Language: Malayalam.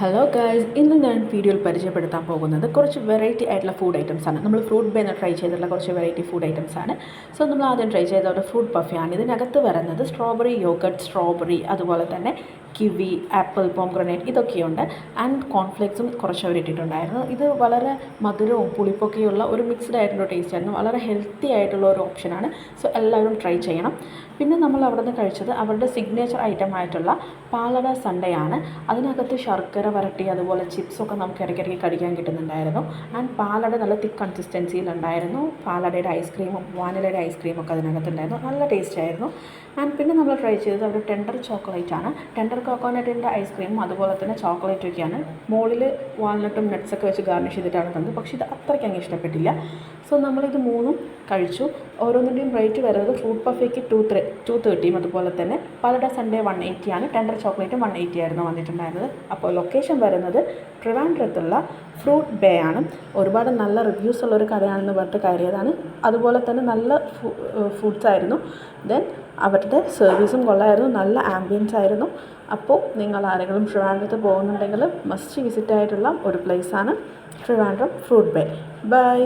ഹലോ ഗായ്സ് ഇന്ന് ഞാൻ വീഡിയോയിൽ പരിചയപ്പെടുത്താൻ പോകുന്നത് കുറച്ച് വെറൈറ്റി ആയിട്ടുള്ള ഫുഡ് ഐറ്റംസ് ആണ്. നമ്മൾ ഫ്രൂട്ട് ബേന്ന് ട്രൈ ചെയ്തിട്ടുള്ള കുറച്ച് വെറൈറ്റി ഫുഡ് ഐറ്റംസ് ആണ്. സോ നമ്മൾ ആദ്യം ട്രൈ ചെയ്ത ഒരു ഫ്രൂട്ട് പഫയാണ് ഇതിനകത്ത് വരുന്നത് സ്ട്രോബെറി യോഗട്ട് സ്ട്രോബെറി അതുപോലെ തന്നെ കിവി ആപ്പിൾ പോംഗ്രനേറ്റ് ഇതൊക്കെയുണ്ട്. ആൻഡ് കോൺഫ്ലേക്സും കുറച്ച് അവർ ഇട്ടിട്ടുണ്ടായിരുന്നു. ഇത് വളരെ മധുരവും പുളിപ്പൊക്കെയുള്ള ഒരു മിക്സ്ഡ് ആയിട്ടുള്ള ടേസ്റ്റ് ആയിരുന്നു. വളരെ ഹെൽത്തി ആയിട്ടുള്ള ഒരു ഓപ്ഷനാണ് സോ എല്ലാവരും ട്രൈ ചെയ്യണം. പിന്നെ നമ്മൾ അവിടെ നിന്ന് കഴിച്ചത് അവരുടെ സിഗ്നേച്ചർ ഐറ്റം ആയിട്ടുള്ള പാലട സൺഡേ ആണ്. അതിനകത്ത് ശർക്കര വരട്ടി അതുപോലെ ചിപ്സൊക്കെ നമുക്ക് ഇടയ്ക്കിടയ്ക്ക് കഴിക്കാൻ കിട്ടുന്നുണ്ടായിരുന്നു. ആൻഡ് പാലട നല്ല തിക്ക് കൺസിസ്റ്റൻസിയിലുണ്ടായിരുന്നു പാലടയുടെ ഐസ്ക്രീമും വാനിലയുടെ ഐസ്ക്രീമും ഒക്കെ അതിനകത്തുണ്ടായിരുന്നു. നല്ല ടേസ്റ്റ് ആയിരുന്നു. ആൻഡ് പിന്നെ നമ്മൾ ട്രൈ ചെയ്തത് അവർ ടെൻഡർ ചോക്ലേറ്റ് ആണ്. ടെൻഡർ കോക്കോനട്ടിന്റെ ഐസ്ക്രീമും അതുപോലെ തന്നെ ചോക്ലേറ്റും ഒക്കെയാണ്. മുകളിൽ വാൾനട്ടും നട്ട്സൊക്കെ വെച്ച് ഗാർണിഷ് ചെയ്തിട്ടാണ് തന്നത്. പക്ഷേ ഇത് അത്രയ്ക്ക് അങ്ങ് ഇഷ്ടപ്പെട്ടില്ല. സോ നമ്മളിത് മൂന്നും കഴിച്ചു. ഓരോന്നിന്റെയും റേറ്റ് വരുന്നത് ഫ്രൂട്ട് പഫയ്ക്ക് ടു ത്രീ ടു തേർട്ടിയും അതുപോലെ തന്നെ. പാലട സൺഡേ വൺ എയ്റ്റി ആണ്. ടെൻഡർ ചോക്ലേറ്റും വൺ എയ്റ്റി ആയിരുന്നു വന്നിട്ടുണ്ടായിരുന്നത്. അപ്പോൾ ലൊക്കേഷൻ വരുന്നത് ട്രിവാൻഡ്രത്തുള്ള ഫ്രൂട്ട് ബേ ആണ്. ഒരുപാട് നല്ല റിവ്യൂസ് ഉള്ളൊരു കടയാണെന്ന് പറഞ്ഞിട്ട് കയറിയതാണ്. അതുപോലെ തന്നെ നല്ല ഫുഡ്സ് ആയിരുന്നു. ദെൻ അവരുടെ സർവീസും കൊള്ളായിരുന്നു. നല്ല ആംബിയൻസ് ആയിരുന്നു. അപ്പോൾ നിങ്ങൾ ആരെങ്കിലും ട്രിവാൻഡ്രത്ത് പോകുന്നുണ്ടെങ്കിൽ മസ്റ്റ് വിസിറ്റ് ആയിട്ടുള്ള ഒരു പ്ലേസാണ് ട്രിവാൻഡ്രം ഫ്രൂട്ട് ബേ. ബൈ